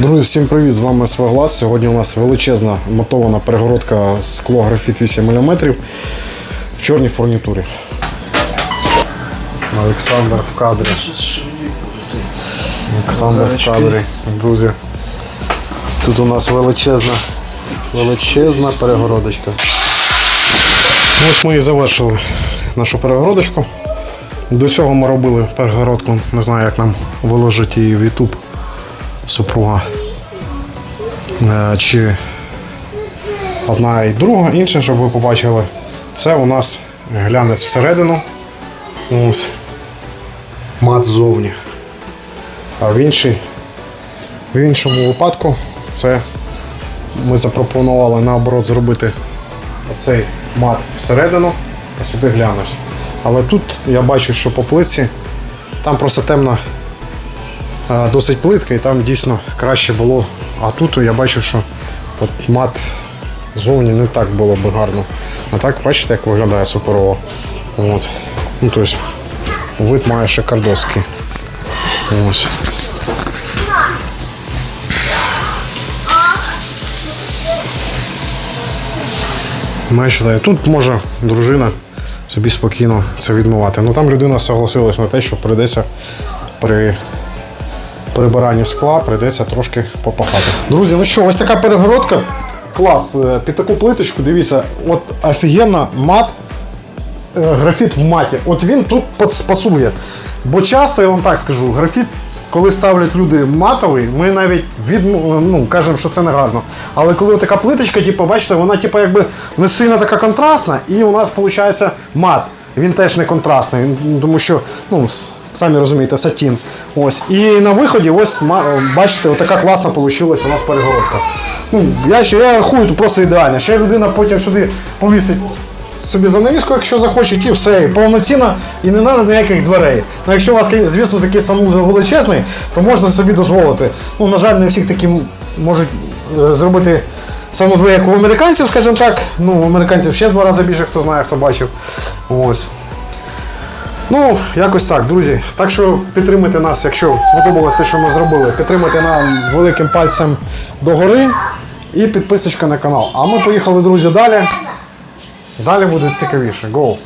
Друзі, всім привіт! З вами Свеглас. Сьогодні у нас величезна мотована перегородка скло графіт 8 мм в чорній фурнітурі. Олександр в кадрі. Олександр в кадрі. Друзі. Тут у нас величезна, величезна перегородочка. Ось ми і завершили нашу перегородочку. До цього ми робили перегородку, не знаю, як нам виложити її в YouTube супруга. Е, Чи одна і друга, інша, щоб ви побачили. Це у нас глянець всередину. Ось. Мат ззовні. А в, іншій, в іншому випадку це ми запропонували наоборот зробити оцей мат всередину, а сюди глянець. Але тут я бачу, що по плитці там просто темна досить плитка і там дійсно краще було. А тут я бачу, що от мат зовні не так було б гарно. А так бачите, як виглядає суперово. От. Ну, тобто, вид має шикардоский. Ось. Ну, тут може дружина собі спокійно це відмивати. Ну там людина согласилась на те, що прийдеться при прибиранні скла, прийдеться трошки попахати. Друзі, ну що, ось така перегородка. Клас. Е, Під таку плиточку, дивіться, от офігенно мат е, графіт в маті. От він тут пас- пасує. Бо часто, я вам так скажу, графіт, коли ставлять люди матовий, ми навіть від, ну, кажемо, що це не гарно. Але коли така плиточка, типу, бачите, вона типу, якби не сильно така контрастна, і у нас виходить мат. Він теж не контрастний, тому що, ну, самі розумієте, сатін. Ось. І на виході, ось бачите, отака класна вийшла у нас перегородка. Ну, я, ще, я рахую, тут просто ідеально. Ще людина потім сюди повісить собі занавіску, якщо захоче, і все, і повноцінно, і не треба ніяких дверей. Ну, якщо у вас, звісно, такий санузел величезний, то можна собі дозволити. Ну, на жаль, не всіх такі можуть е, зробити санузли, як у американців, скажімо так. Ну, у американців ще два рази більше, хто знає, хто бачив. Ось. Ну, якось так, друзі. Так що підтримуйте нас, якщо сподобалось те, що ми зробили. Підтримуйте нам великим пальцем догори і підписочка на канал. А ми поїхали, друзі, далі. Далі буде цікавіше. Go!